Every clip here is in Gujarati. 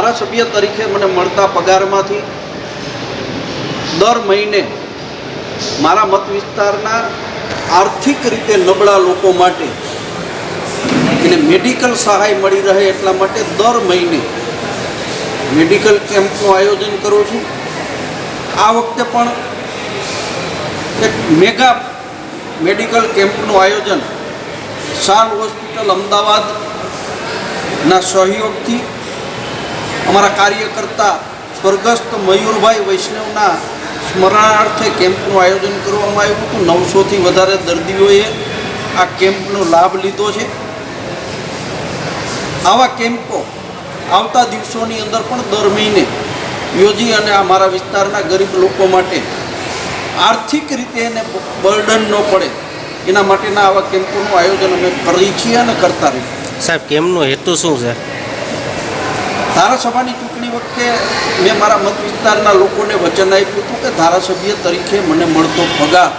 ધારાસભ્ય તરીકે મને મળતા પગારમાંથી દર મહિને મારા મત વિસ્તારના આર્થિક રીતે નબળા લોકો માટે એને મેડિકલ સહાય મળી રહે એટલા માટે દર મહિને મેડિકલ કેમ્પનું આયોજન કરું છું. આ વખતે પણ એક મેગા મેડિકલ કેમ્પનું આયોજન શાલ હોસ્પિટલ અમદાવાદના સહયોગથી અમારા કાર્યકર્તા સ્વર્ગસ્થ મયુરભાઈ વૈષ્ણવના સ્મરણાર્થે કેમ્પનું આયોજન કરવામાં આવ્યું હતું. નવસોથી વધારે દર્દીઓએ આ કેમ્પનો લાભ લીધો છે. આવા કેમ્પો આવતા દિવસોની અંદર પણ દર મહિને યોજી અને આ મારા વિસ્તારના ગરીબ લોકો માટે આર્થિક રીતે એને બર્ડન ન પડે. એના માટેના આવા કેમ્પોનું આયોજન અમે કરી છીએ અને કરતા રહીએ સાહેબ કેમ્પનો હેતુ શું છે? ધારાસભાની ચૂંટણી વખતે મેં મારા મત વિસ્તારના લોકોને વચન આપ્યું હતું કે ધારાસભ્ય તરીકે મને મળતો પગાર.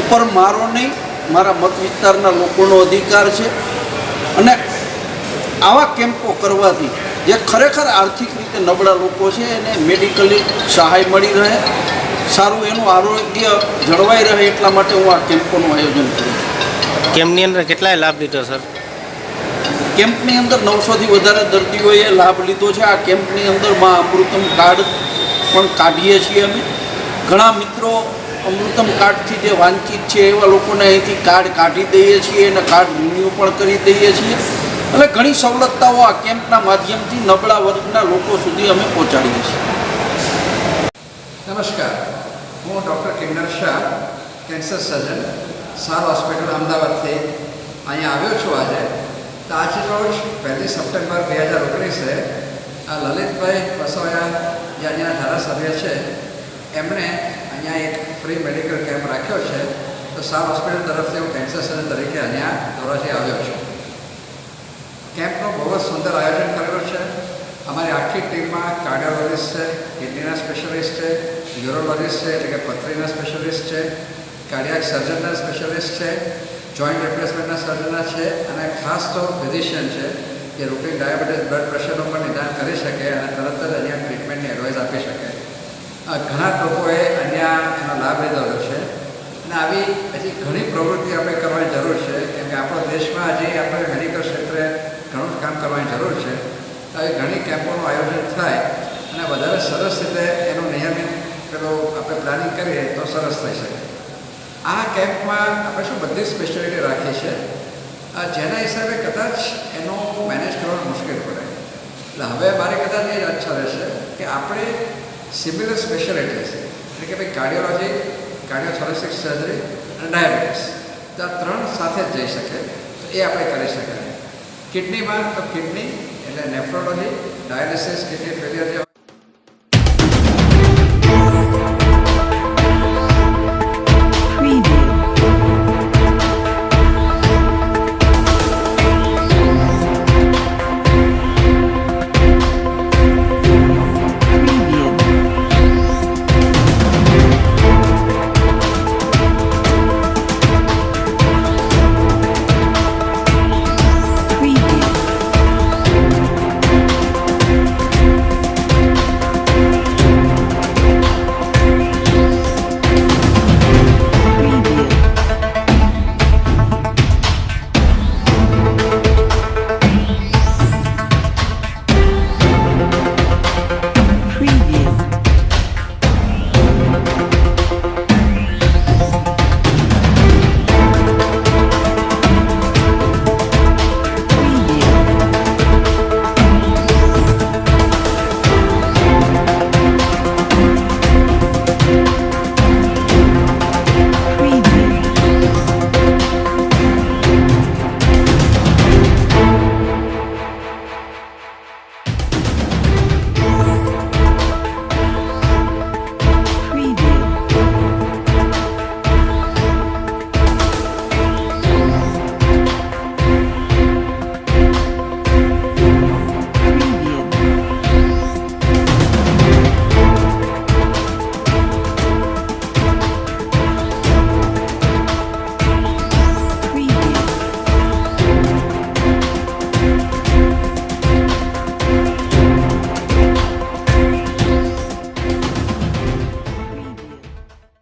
ઉપર મારો નહીં, મારા મત વિસ્તારના લોકોનો અધિકાર છે. અને આવા કેમ્પો કરવાથી જે ખરેખર આર્થિક રીતે નબળા લોકો છે, એને મેડિકલી સહાય મળી રહે, સારું એનું આરોગ્ય જળવાઈ રહે એટલા માટે હું આ કેમ્પોનું આયોજન કરું છું. કેમ્પની અંદર કેટલાય લાભ લીધો, સર? કેમ્પની અંદર નવસોથી વધારે દર્દીઓએ લાભ લીધો છે. આ કેમ્પની અંદર મા અમૃતમ કાર્ડ પણ કાઢીએ છીએ અમે. ઘણા મિત્રો અમૃતમ કાર્ડથી જે વાંચિત છે એવા લોકોને અહીંથી કાર્ડ કાઢી દઈએ છીએ અને કાર્ડ રિન્યૂ પણ કરી દઈએ છીએ. અને ઘણી સવલતતાઓ આ કેમ્પના માધ્યમથી નબળા વર્ગના લોકો સુધી અમે પહોંચાડીએ છીએ. નમસ્કાર. હું doctor Kinnar Shah, cancer surgeon, SAL hospital અમદાવાદથી અહીંયા આવ્યો છું આજે. રોજ, પહેલી સપ્ટેમ્બર બે હજાર ઓગણીસે, આ લલિતભાઈ વસોયા, જે અહીંયા ધારાસભ્ય છે, એમણે અહીંયા એક ફ્રી મેડિકલ કેમ્પ રાખ્યો છે. તો સાર હોસ્પિટલ તરફથી હું કેન્સર સેન્ટર તરીકે અહીંયા ધોરાજી આવ્યો છું. કેમ્પનું બહુ જ સુંદર આયોજન કરેલું છે. અમારી આખી ટીમમાં કાર્ડિયોલોજિસ્ટ છે કિડનીના સ્પેશિયલિસ્ટ છે યુરોલોજિસ્ટ છે, એટલે કે પથરીના સ્પેશિયલિસ્ટ છે કાર્ડિયાક સર્જનના સ્પેશિયલિસ્ટ છે જોઈન્ટ રિપ્લેસમેન્ટના સર્જના છે અને ખાસ તો ફિઝિશિયન છે કે રૂટીન ડાયાબિટીસ બ્લડ પ્રેશરનું પણ નિદાન કરી શકે અને તરત જ અહીંયા ટ્રીટમેન્ટની એડવાઇસ આપી શકે. ઘણા લોકોએ અહીંયા એનો લાભ લીધેલો છે અને આવી હજી ઘણી પ્રવૃત્તિ આપણે કરવાની જરૂર છે કેમ કે આપણા દેશમાં હજી આપણે મેડિકલ ક્ષેત્રે ઘણું જ કામ કરવાની જરૂર છે. આવી ઘણી કેમ્પોનું આયોજન થાય અને વધારે સરસ રીતે એનું નિયમિત પેલું આપણે પ્લાનિંગ કરીએ તો સરસ થઈ શકે. આ કેમ્પમાં આપણે શું બધી સ્પેશિયાલિટી રાખી છે જેના હિસાબે કદાચ એનો મેનેજ કરવાનું મુશ્કેલ પડે. એટલે હવે મારે કદાચ એ ઈચ્છા રહેશે કે આપણે સિમિલર સ્પેશિયાલિટીઝ એટલે કે ભાઈ કાર્ડિયોલોજી કાર્ડિયોથોરેસિક સર્જરી અને ડાયાબિટીસ તો આ ત્રણ સાથે જ જઈ શકે, તો એ આપણે કરી શકાય. કિડનીમાં તો કિડની એટલે નેફ્રોલોજી ડાયાલિસિસ કિડની ફેલિયર